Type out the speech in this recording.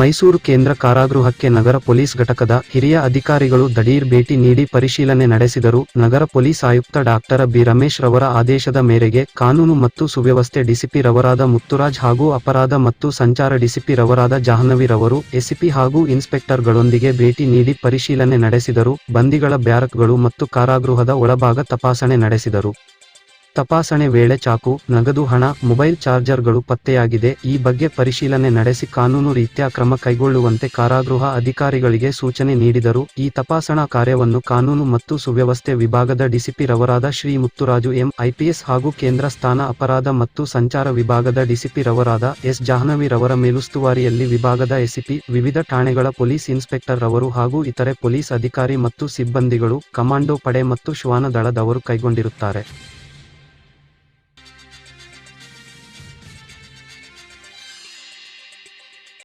ಮೈಸೂರು ಕೇಂದ್ರ ಕಾರಾಗೃಹಕ್ಕೆ ನಗರ ಪೊಲೀಸ್ ಘಟಕದ ಹಿರಿಯ ಅಧಿಕಾರಿಗಳು ದಡೀರ್ ಭೇಟಿ ನೀಡಿ ಪರಿಶೀಲನೆ ನಡೆಸಿದರು. ನಗರ ಪೊಲೀಸ್ ಆಯುಕ್ತ ಡಾಕ್ಟರ್ ಬಿ ರಮೇಶ್ ರವರ ಆದೇಶದ ಮೇರೆಗೆ ಕಾನೂನು ಮತ್ತು ಸುವ್ಯವಸ್ಥೆ ಡಿಸಿಪಿ ರವರಾದ ಮುತ್ತುರಾಜ್ ಹಾಗೂ ಅಪರಾಧ ಮತ್ತು ಸಂಚಾರ ಡಿಸಿಪಿ ರವರಾದ ಜಾಹ್ನವಿ ರವರು ಎಸಿಪಿ ಹಾಗೂ ಇನ್ಸ್ಪೆಕ್ಟರ್ಗಳೊಂದಿಗೆ ಭೇಟಿ ನೀಡಿ ಪರಿಶೀಲನೆ ನಡೆಸಿದರು. ಬಂದಿಗಳ ಬ್ಯಾರಕ್ಗಳು ಮತ್ತು ಕಾರಾಗೃಹದ ಒಳಭಾಗ ತಪಾಸಣೆ ನಡೆಸಿದರು. ತಪಾಸಣೆ ವೇಳೆ ಚಾಕು, ನಗದು ಹಣ, ಮೊಬೈಲ್ ಚಾರ್ಜರ್ಗಳು ಪತ್ತೆಯಾಗಿದೆ. ಈ ಬಗ್ಗೆ ಪರಿಶೀಲನೆ ನಡೆಸಿ ಕಾನೂನು ರೀತ್ಯ ಕ್ರಮ ಕೈಗೊಳ್ಳುವಂತೆ ಕಾರಾಗೃಹ ಅಧಿಕಾರಿಗಳಿಗೆ ಸೂಚನೆ ನೀಡಿದರು. ಈ ತಪಾಸಣಾ ಕಾರ್ಯವನ್ನು ಕಾನೂನು ಮತ್ತು ಸುವ್ಯವಸ್ಥೆ ವಿಭಾಗದ ಡಿಸಿಪಿ ರವರಾದ ಶ್ರೀ ಮುತ್ತುರಾಜು ಎಂ, ಐಪಿಎಸ್ ಹಾಗೂ ಕೇಂದ್ರ ಸ್ಥಾನ ಅಪರಾಧ ಮತ್ತು ಸಂಚಾರ ವಿಭಾಗದ ಡಿಸಿಪಿ ರವರಾದ ಎಸ್ ಜಾಹ್ನವಿ ರವರ ಮೇಲುಸ್ತುವಾರಿಯಲ್ಲಿ ವಿಭಾಗದ ಎಸಿಪಿ, ವಿವಿಧ ಠಾಣೆಗಳ ಪೊಲೀಸ್ ಇನ್ಸ್ಪೆಕ್ಟರ್ ರವರು ಹಾಗೂ ಇತರೆ ಪೊಲೀಸ್ ಅಧಿಕಾರಿ ಮತ್ತು ಸಿಬ್ಬಂದಿಗಳು ಕಮಾಂಡೋ ಪಡೆ ಮತ್ತು ಶ್ವಾನ ದಳದವರು ಕೈಗೊಂಡಿರುತ್ತಾರೆ.